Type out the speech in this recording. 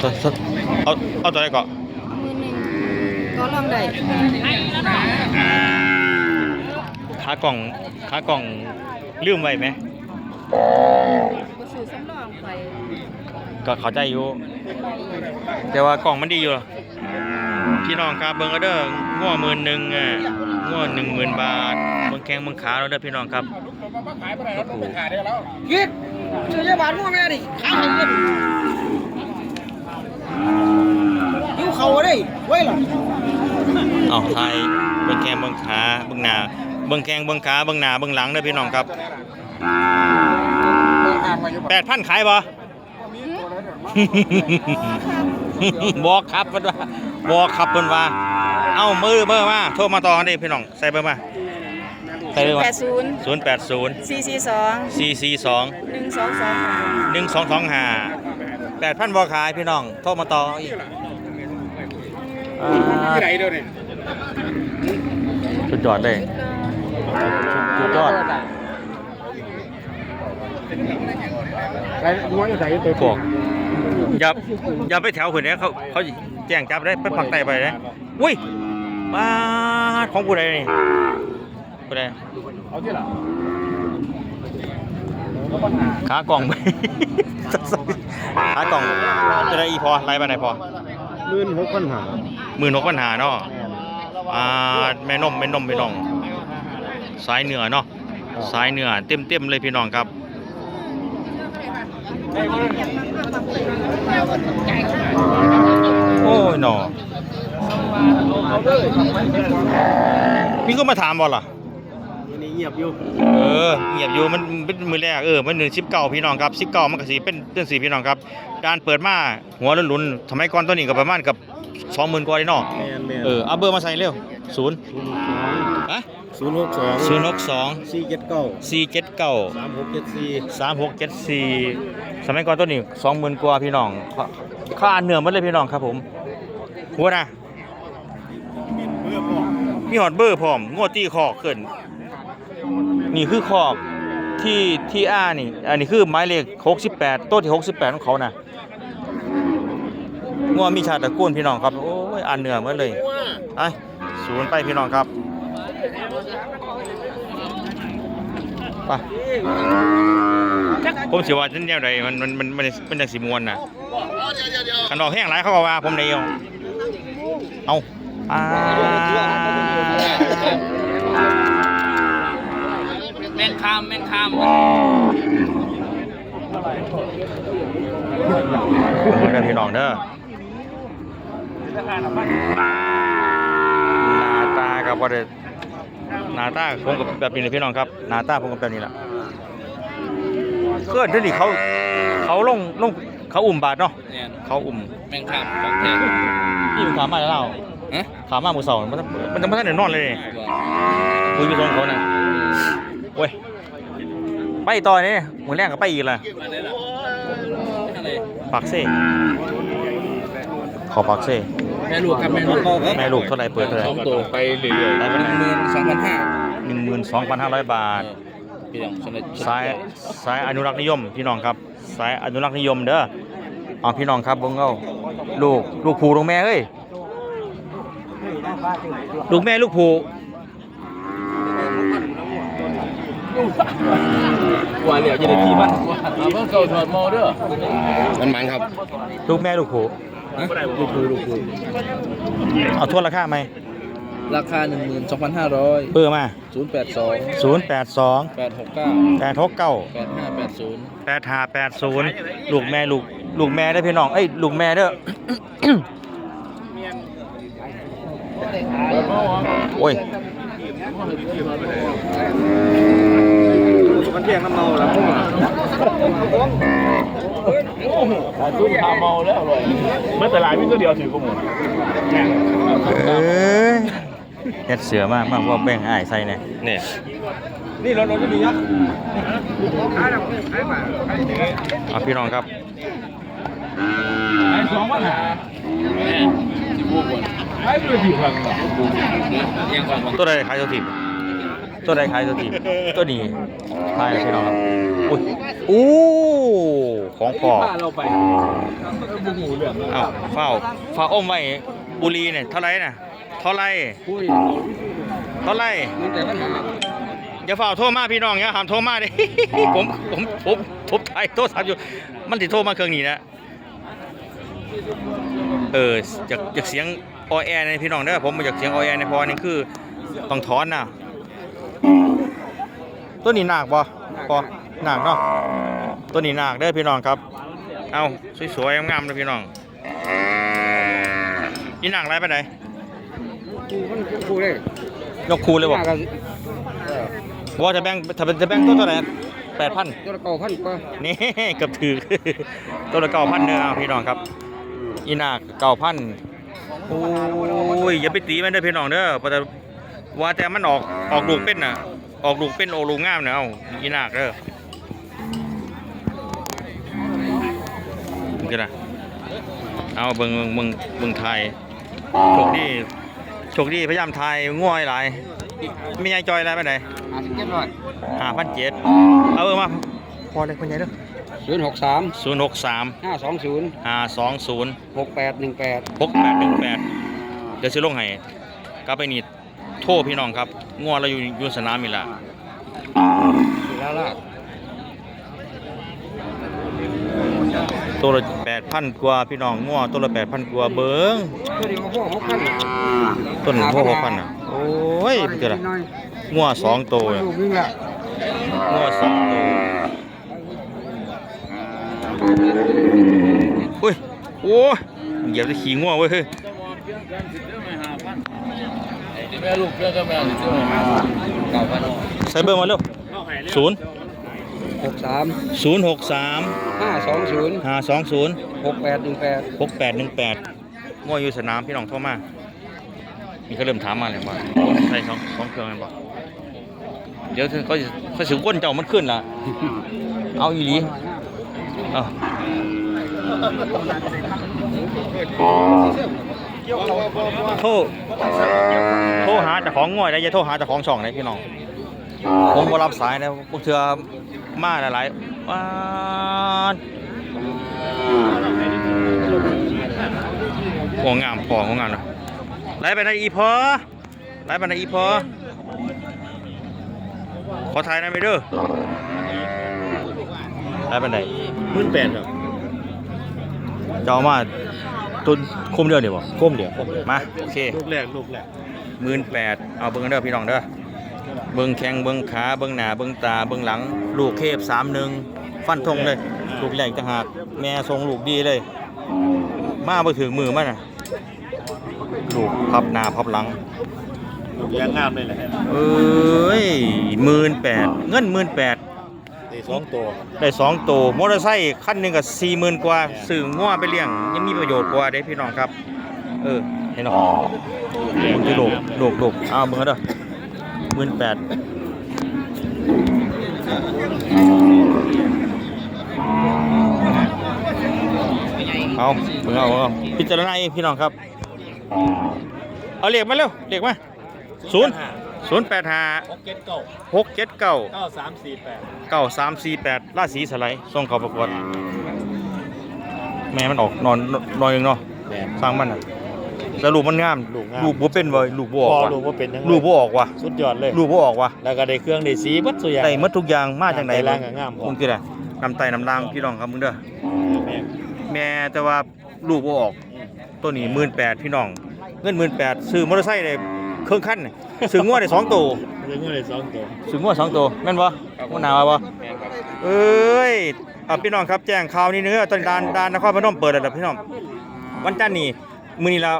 เอาเอาเอาตัวไหนก่อนมือหนึ่งก็ลองได้ขากล่องขากล่องลืมไว้ไหมก็สู่สำรองไปก็เข้าใจอยู่ แต่ว่ากล่องมันดีอยู่หรอพี่น้องครับเบิ่งเอาเด้อง้อหมื่นหนึ่งอะง้อหนึ่งหมื่นบาทเบิ่งแข้งเบิ่งขาเราเด้อพี่น้องครับโอ้โหคิดชื่อยาบาลมั่วแม่ดิขายให้เงิน ยิ้วเขาได้ไว้ล่ะเอาไทยเบิ่งแข้งเบิ่งขาเบิ่งหน้าเบิ่งแข้งเบิ่งขาเบิ่งหน้าเบิ่งหลังเด้อพี่น้องครับแปดพันขายบ่บอกครับเพิ่นว่าบอกครับเพิ่นว่า เอ้ามือเบอร์มาโทรมาต่อกันดิพี่น้องใส่เบอร์มาใส่เบอร์มาแปดศูนย์ศูนย์ แปดศูนย์สี่สี่สองสี่สี่สองหนึ่งสองสองหนึ่งสองสองห้าแปดพันบอขายพี่น้องโทรมาต่อเอาอีกอ่าที่ไหนเดี๋ยวนี้สุดยอดเลยสุดยอดไปม้วนอยู่ไหนตัวพวกอย่าอย่าไปแถวคนนี้เขาเขาแจ้งจับได้ไปปักไตไปเลยอุ้ยมาของผู้ใดนี่ผู้ใดเอาที่หลัง ขากล่องขากล่องจะได้อีพอไล่ไปไหนพอหมื่นหกพันหาหมื่นหกปัญหาเนาะอ่าแม่นมแม่นมพี่น้องสายเหนือเนาะสายเหนือเต็มเต็มๆเลยพี่น้องครับโอ้ยหนอมีก็มาถามบ่ล่ะ เงียบอยู่เออเงียบอยู่มันเป็นมือแรกเออมันหนึ่งสิบเก้าพี่น้องครับสิบเก้ามันก็สีเป็นเรื่องสี่พี่น้องครับการเปิดมาหัวลุ้นๆทำไมก่อนตัวนี้ก็ประมาณกับสองหมื่นกว่าเลยเนาะแมนแมนเออเอาเบอร์มาใส่เร็วศูนย์ฮะศูนย์หกสองศูนย์หกสองสี่เจ็ดเก้าสี่เจ็ดเก้าสามหกเจ็ดสี่สามหกเจ็ดสี่สมัยก่อนตัวนี้สองหมื่นกว่าพี่น้องค่าค่าอันเหนือหมันเลยพี่น้องครับผมหัวนะมีหอดเบอร์พร้อมงวดตีคอกขึ้น นี่คือคอกที่ที่อ้านี่ อันนี้คือหมายเลข68ต้นที่ 68 ของเขานะงัวมีชาติตระกูลพี่น้องครับ โอ้ยอันเหนือมดเลยไปศูนย์ไปพี่น้องครับไปผมสิว่าจังแนวใดมันมันมันมันมันจังสิม่วนน่ะคันดอกแห้งหลายเขาก็ว่าผมได้เอาเอาอ่า แม่นคามแม่นคามเบิ่งเด้อพี่น้องเด้อหน้าตากับบ่ได้หน้าตาผมกับแบบนี้เลยพี่น้องครับหน้าตาผมกับแบบนี้ล่ะเกิดที่นี่เขาเขาลงลงเขาอุ่มบาทเนาะเนี่ยเขาอุ่มแม่นคามของแท้นี่มันขามาแล้วฮะขามามือสองมันมันจะไม่ทันได้นอนเลยนี่คุยมีคนเขาน่ะโอ้ย ไปต่อนี่มือแรกก็ไปอีกล่ะมาได้ละอะไรปักเซ่ขอปักเซ่แม่ลูกครับแม่ลูกแม่ลูกเท่าไหร่เปิดเท่าไหร่สองตัวไปเรื่อยๆได้หปะนึ่งหมื่นสองพันห้าหนึ่งหมื่นสองพันห้าร้อยบาทพี่น้องสนิทสายสายอนุรักษ์นิยมพี่น้องครับสายอนุรักษ์นิยมเด้อเอาพี่น้องครับเบิ่งเอาลูกลูกผูลูกแม่เฮ้ยลูกแม่ลูกผูก ว่าเหลียวจะได้ทีมันเอาเพิ่งเก่าถอดโมเด้อมันมันครับ ลูกแม่ลูกผูลูกคูลูกคูเอาทวนราคาไหมราคาหนึ่งหมื่นสองพันห้าร้อยเบอร์มาศูนย์แปดสองศูนย์แปดสองแปดหกเก้าแปดหกเก้าแปดห้าแปดศูนย์แปดห้าแปดศูนย์ลูกแม่ลูกลูกแม่ได้พี่น้อง เอ้ยลูกแม่เด้อโอ้ย มันเพียงน้ำเมาแล้วพวกตุ้มทาเมาแล้วเลยเมื่อแต่ลายมีตัวเดียวถือขโมยเอ้ยเฮ็ดเสือมากมากว่าแบ่งอ้ายใส่เนี่ยเนี่ยนี่รถรถจะมียักษ์เอาพี่น้องครับไอ้สองปัญหาสิบหกคนไอ้ตัวที่พังยังก่อนตัวใดขายตัวทิพย์ ตัวใดขายตัวที่ตัวนี้ขายพี่น้องครับอุ้ยอู้ของพ่อพาเราไปบุหูเรื่องเอ้าเฝ้าเฝ้าอ้อมไว้บุรีเนี่ยเท่าไหรน่ะเท่าไหรคุยเท่าไหรมันแต่ปัญหาอย่าเฝ้าโทรมาพี่น้องอย่าห้ามโทรมาเด้ผมผมผมผมถ่ายโทรศัพท์อยู่ มันติโทรมาเครื่องนี้นะเออจากจากเสียงออแอในพี่น้องเด้อผมมาจากเสียงออแอในพอนี่คือต้องถอนนะ ตัวนี้หนักบ่พอหนักเนาะตัวนี้หนักเด้อพี่น้องครับ เอาสวยๆงามๆเลยพี่น้องนี่หนักไรไปไหนใดกูมันกูเลยยกคูเลยบ่หน้าก็ว่าจะแบ่งถ้าเป็นจะแบ่งตัวเท่าไหร่แปดพันตัวละเก้าพันกว่านี่เกับถือตัวละเก้าพันเด้อเอาพี่น้องครับอีนาเก้าพันโอ้ยอย่าไปตีมันเด้อพี่น้องเด้อเพราะแต่ว่าแต่มันออกออกลูกเป็นน่ะ ออกลูกเป็นโอลูกงามเนี่ยเอาอีนาเด้อนี่ก็นะเอาเบิ่งเบิ่งเบิ่งเบิ่งไทยโชคดีโชคดีพยายามไทยง่วยหลายมีไอ้จอยอะไรไปไหนห้าสิบเจ็ดร้อยห้าพันเจ็ดเอาเออมาพอเลยคนใหญ่เด้อศูนย์หกสามศูนย์หกสามห้าสองศูนย์ห้าสองศูนย์หกแปดหนึ่งแปดหกแปดหนึ่งแปดเดี๋ยวซื้อลงให้กลับไปนี่โทษพี่น้องครับงัวเราอยู่อยู่สนามนี่ล่ะสี่ล้านละตัวละแปดพันกว่าพี่น้องงัวตัวละแปดพันกว่าเบิ้งตัวเดียวก็พวกหกพันต้นพวกหกพันอะโอ้ยเกิดอะไรงัวสองตัวงัวสองตัวอุ้ยโอ้ยเหยียบจะขี่งัวเว้ย แม่ลูกเพื่อนก็แม่สิเจ้าเก่าพันใส่เบอร์มาเร็วศูนย์หกสามศูนย์หกสามห้าสองศูนย์ห้าสองศูนย์หกแปดหนึ่งแปดหกแปดหนึ่งแปดง่วอยู่สนามพี่น้องโทรมามีเขาเริ่มถามมาเลยว่าใช่สองสองเครื่องกันบ่เดี๋ยวเขาจะเขาสิก้นเจ้ามันขึ้นล่ะ เอาอีหลีเอา โทรโทรหาเจ้าของง่วยได้อย่าโทรหาเจ้าของช่องได้พี่น้อง ผมบ่รับสายนะพวกเธอมาหลายๆว้านโอ้งามพอของงามนะไล่ไปนะอีพอไล่ไปนะอีพอขอถ่ายหนะไปเด้อไล่ไปไหนมื่นแปดครับจะเอามา ตุนคุมเดียวเดี๋ยวบ่ก้มเดียวมา โอเค ลูกแรกลูกแรกหมื่นแปดเอาเบิ้งเด้อพี่น้องเด้อเบิ้งแข้งเบิ้งขาเบิ้งหน้าเบิ้งตาเบิ้งหลัง ลูกเคบสามหนึ่งฟันธงเลย ลูกแรกต่างหากแม่ทรงลูกดีเลย มาไปถึงมือมันน่ะ ลูกพับหน้าพับหลัง ลูกแรงงามเลยแหละเอ้ยหมื่นแปดเงินหมื่นแปด ตีสองตัว ได้สองตัวมอเตอร์ไซค์คันหนึ่งกับสี่หมื่นกว่าสื่อง้อไปเลี้ยง ยังมีประโยชน์กว่าเด้พี่น้องครับ เออเห็นหรอมึงจะลูกลูกลูกเอาเบิ้งเอาเด้อหมื่นแปดเอาเบิ่งเอาเบิ่งเอาพิจารณาเองพี่น้องครับ เอาเลขมาเร็วเลขมาศูนย์ ศูนย์แปดห้าหกเจ็ดเก้าหกเจ็ดเก้าเก้าสามสี่แปดเก้าสามสี่แปดราศีสไลด์ส่งเขาประกวดแม่มันออกนอนนอนเองเนาะแม่สร้างมันอะแต่ลูกมันงามลูกงามลูกบ่เป็นเว้ยลูกบ่อพออกว่ะลูกว่าเป็นยังไงลูกบ่ออกว่ะสุดยอดเลยลูกบ่ออกว่ะแล้วก็ได้เครื่องได้สีบัดสุดอย่างได้หมดทุกอย่างมาจากไหนน้ำไตรางก็งามพอมึงที่ไหนน้ำไตน้ำรางพี่น้องครับมึงเด้อแม่แม่แต่ว่าลูกบ่ออก ตัวนี้หมื่นแปดพี่น้องเงินหมื่นแปดซื้อมอเตอร์ไซค์ได้ เครื่องคันน่ะซื้องัวได้สองตัวเรื่องเงินได้สองตัวซื้องัวสองตัวแม่นบ่มันหนาวบ่เอ้ยอะพี่น้องครับแจ้งข่าวนี้เนื้อตอนดานดานนครพนมเปิดแล้วนะพี่น้องวันจันทร์นี่มื้อนี้แล้ว